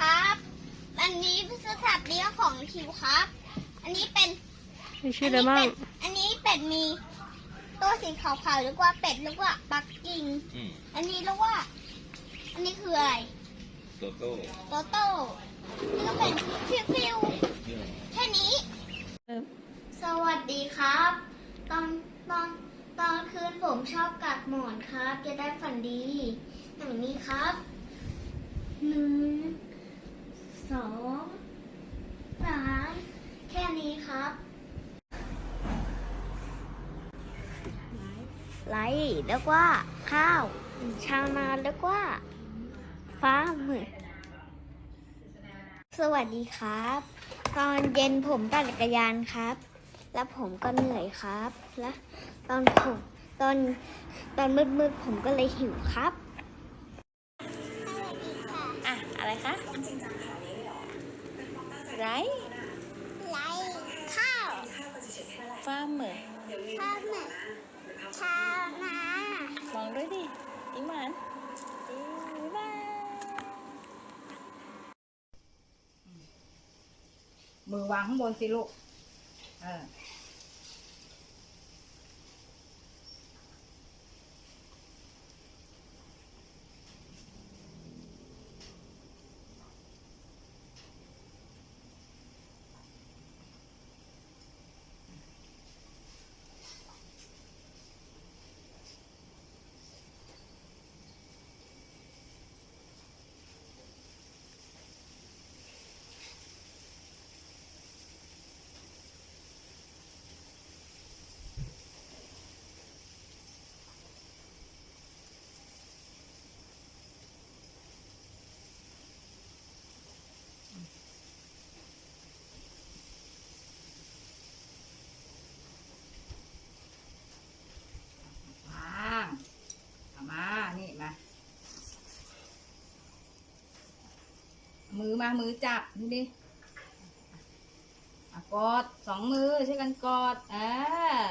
ครับ อันนี้เป็นสถับเลี้ยงของทิวครับ อันนี้เป็นมีชื่ออะไรบ้าง อันนี้เป็ดมีตัวสีขาวๆเรียกว่าเป็ดเรียกว่าปักกิ่ง อืมอันนี้เรียกว่า อันนี้คืออะไรโตโต้โตโต้นี่ก็เป็นฟิวฟิวอืมแค่นี้เออสวัสดีครับ ตอนตอนตอนคืนผมชอบกัดหมอนครับ จะได้ฝันดี อย่างนี้ครับหนึ่ง สองสามแค่นี้ครับ ไลท์เรียกว่า ข้าว ชาวนาเรียกว่า ฟ้ามือสวัสดีครับ ตอนเย็นผมปั่นจักรยานครับ แล้วผมก็เหนื่อยครับ และตอนผมตอนตอนมืดๆผมก็เลยหิวครับ อะ อะไรคะ ไรไลข้าวฟาร์มเมอร์ข้าวเหมือนชาวนา มองด้วยดิยิ้มหวานบ๊ายบายมือวางข้างบนสิลูก เออ วางเอามา นี่มา มือมามือจับนี่ดิอะกอดสองมือช่วยกันกอดเออ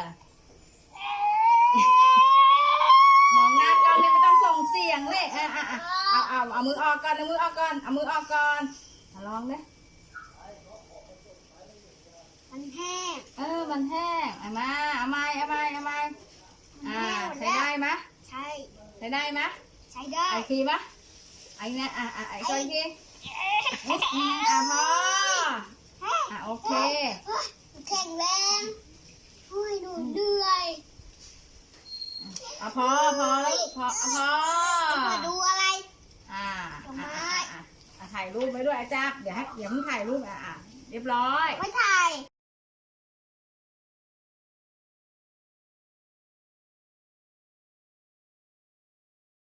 มองหน้ากันเลยไม่ต้องส่งเสียงเลยเอออะอะเอาเอาเอามือออกก่อนเอามือออกก่อนเอามือออกก่อนอะลองเลยมันแห้งเออมันแห้งเอามาเอาไม้เอาไม้เอาไม้อ่าใช้ได้ไหมยใช่ใช้ได้ไหมยใช้ได้ไอาอีกทีปะไอ้เนี่ยอะอะไอ้ตัวอีกที อืมอืมอะพออะโอเค แข็งแรงโอ้ยหนูเหนื่อยอะพอพอแล้วพออะพอมาดูอะไร อ่าดอกไม้อะอะอะอะถ่ายรูปไว้ด้วยอาจับเดี๋ยวให้เดี๋ยวมึงถ่ายรูปอะอะเรียบร้อย ไม่ถ่าย